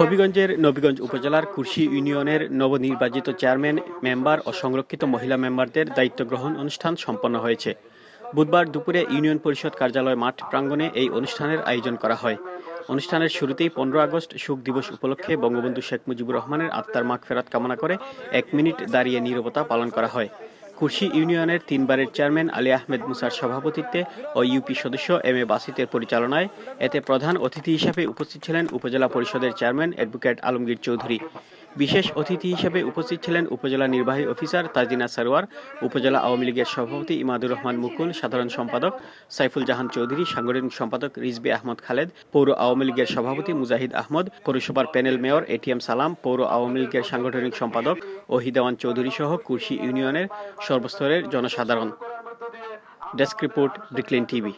হবিগঞ্জের নবীগঞ্জ উপজেলার কুর্শি ইউনিয়নের নবনির্বাচিত চেয়ারম্যান, মেম্বার ও সংরক্ষিত মহিলা মেম্বারদের দায়িত্ব গ্রহণ অনুষ্ঠান সম্পন্ন হয়েছে। বুধবার দুপুরে ইউনিয়ন পরিষদ কার্যালয় মাঠ প্রাঙ্গণে এই অনুষ্ঠানের আয়োজন করা হয়। অনুষ্ঠানের শুরুতেই পনেরো আগস্ট শোক দিবস উপলক্ষে বঙ্গবন্ধু শেখ মুজিবুর রহমানের আত্মার মাগফেরাত কামনা করে এক মিনিট দাঁড়িয়ে নীরবতা পালন করা হয়। কুর্শি ইউনিয়নের তিনবারের চেয়ারম্যান আলী আহমেদ মুসার সভাপতিত্বে ও ইউপি সদস্য এম এ বাসিতের পরিচালনায় এতে প্রধান অতিথি হিসেবে উপস্থিত ছিলেন উপজেলা পরিষদের চেয়ারম্যান অ্যাডভোকেট আলমগীর চৌধুরী। বিশেষ অতিথি হিসেবে উপস্থিত ছিলেন উপজেলা নির্বাহী অফিসার তাজিনা সারোয়ার, উপজেলা আওয়ামী লীগের সভাপতি ইমাদুর রহমান মুকুল, সাধারণ সম্পাদক সাইফুল জাহান চৌধুরী, সাংগঠনিক সম্পাদক রিজবি আহমদ খালেদ, পৌর আওয়ামী লীগের সভাপতি মুজাহিদ আহমদ, পৌরসভার প্যানেল মেয়র এটিএম সালাম, পৌর আওয়ামী লীগের সাংগঠনিক সম্পাদক ওহিদাওয়ান চৌধুরী সহ কুর্শি ইউনিয়নের সর্বস্তরের জনসাধারণ। ডেস্ক রিপোর্ট, ব্রিকলিন টিভি।